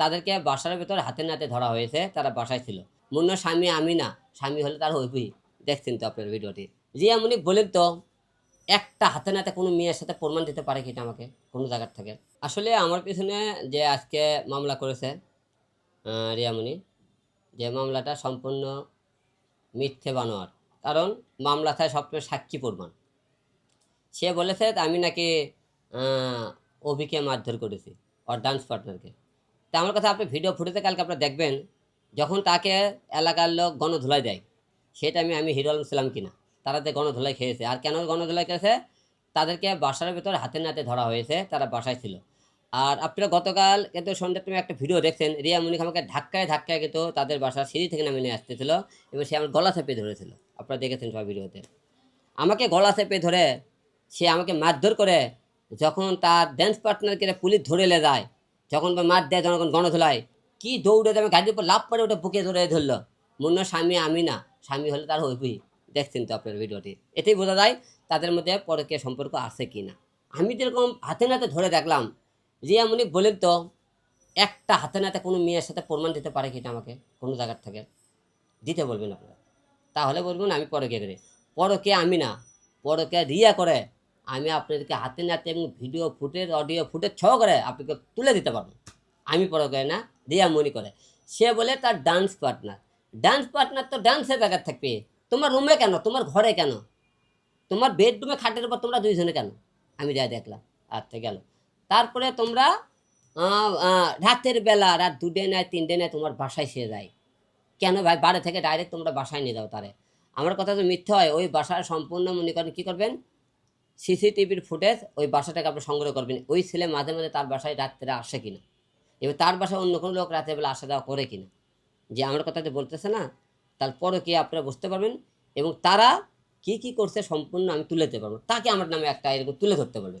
তাদেরকে বাসার ভেতর হাতে নাতে ধরা হয়েছে, তারা বাসায় ছিল। মুন্ন, স্বামী আমি না স্বামী হলে তার হইবই। দেখছেন তো আপনার ভিডিওটি। জি এমনি বলেন তো, একটা হাতে নাতে কোনো মেয়ের সাথে প্রমাণ দিতে পারে কিনা আমাকে? কোনো জায়গার থেকে? আসলে আমার পিছনে যে আজকে মামলা করেছে রিয়ামণি যে মামলাটা সম্পূর্ণ মিথ্যে বানোয়ার। কারণ মামলা থাকে সবচেয়ে সাক্ষী প্রমাণ। সে বলেছে, আমি নাকি অভিকে মারধর করেছি ওর ডান্স পার্টনারকে তা আমার কথা আপনি ভিডিও ফুটেতে কালকে আপনারা দেখবেন, যখন তাকে এলাকার লোক গণধুলাই দেয়, সেটা আমি আমি হিরো আলম ছিলাম কিনা, তারা যে গণধুলাই খেয়েছে। আর কেন গণধুলাই খেয়েছে? তাদেরকে বাসার ভেতর হাতে নাতে ধরা হয়েছে, তারা বাসায় ছিল। আর আপনারা গতকাল কিন্তু সন্ধ্যার তুমি একটা ভিডিও দেখছেন, রিয়া মুনিক আমাকে ধাক্কায় ধাক্কায় কিন্তু তাদের বাসার সিঁড়ি থেকে নামিয়ে নিয়ে আসতেছিল, এবং সে আমার গলা চেপে ধরেছিল। আপনারা দেখেছেন সব ভিডিওতে আমাকে গলা চেপে ধরে, সে আমাকে মারধর করে, যখন তার ড্যান্স পার্টনারকে পুলিশ ধরে লে যায় যখন মার দেয় যখন গণধোলায় কি দৌড়ে দেবে? গাড়ির উপর লাভ পরে ওটা বুকে ধরে ধরলো। মুন্ন স্বামী, আমি না। স্বামী হলে তার হইবই দেখছেন তো আপনার ভিডিওটি। এতেই বোঝা যায় তাদের মধ্যে পরকীয় সম্পর্ক আছে কি না। আমি যেরকম হাতে নাতে ধরে দেখলাম, রিয়া মুনিক বলেন তো, একটা হাতে নাতে কোনো মেয়ের সাথে প্রমাণ দিতে পারে কিনা আমাকে? কোনো জায়গার থেকে? দিতে বলবেন আপনারা। তাহলে বলবেন আমি পরকে করি। পরকে আমি না। পরকে রিয়া করে। আমি আপনাদেরকে হাতে নাতে এবং ভিডিও ফুটেজ অডিও ফুটেজ ছ করে আপনাকে তুলে দিতে পারব। আমি পরকে না, রিয়া মনি করে। সে বলে তার ডান্স পার্টনার ডান্স পার্টনার তো ডান্সের জায়গায় থাকবে। তোমার রুমে কেন? তোমার ঘরে কেন? তোমার বেডরুমে খাটের উপর তোমরা দুইজনে কেন? আমি যা দেখলাম আচ্ছা গেল। তারপরে তোমরা রাতের বেলা, রাত দুটে নেয় তিনটে নেয় তোমার বাসায় সে যায়। কেন ভাই? বাড়ি থেকে ডাইরেক্ট তোমরা বাসায় নিয়ে যাও তারে। আমার কথা তো মিথ্যে হয়। ওই বাসায় সম্পূর্ণ মনে করেন কী করবেন? সিসিটিভির ফুটেজ ওই বাসাটাকে আপনি সংগ্রহ করবেন। ওই ছেলে মাঝে মাঝে তার বাসায় রাত্রে আসে কিনা? এবার তার বাসায় অন্য কোনো লোক রাতের বেলা আসা যাওয়া করে কিনা? যে আমার কথা যে বলতেছে না তারপরে কি আপনারা বুঝতে পারবেন? এবং তারা কি কি করছে সম্পূর্ণ আমি তুলে দিতে পারব। তাকে আমার নামে একটা এরকম তুলে ধরতে পারবে।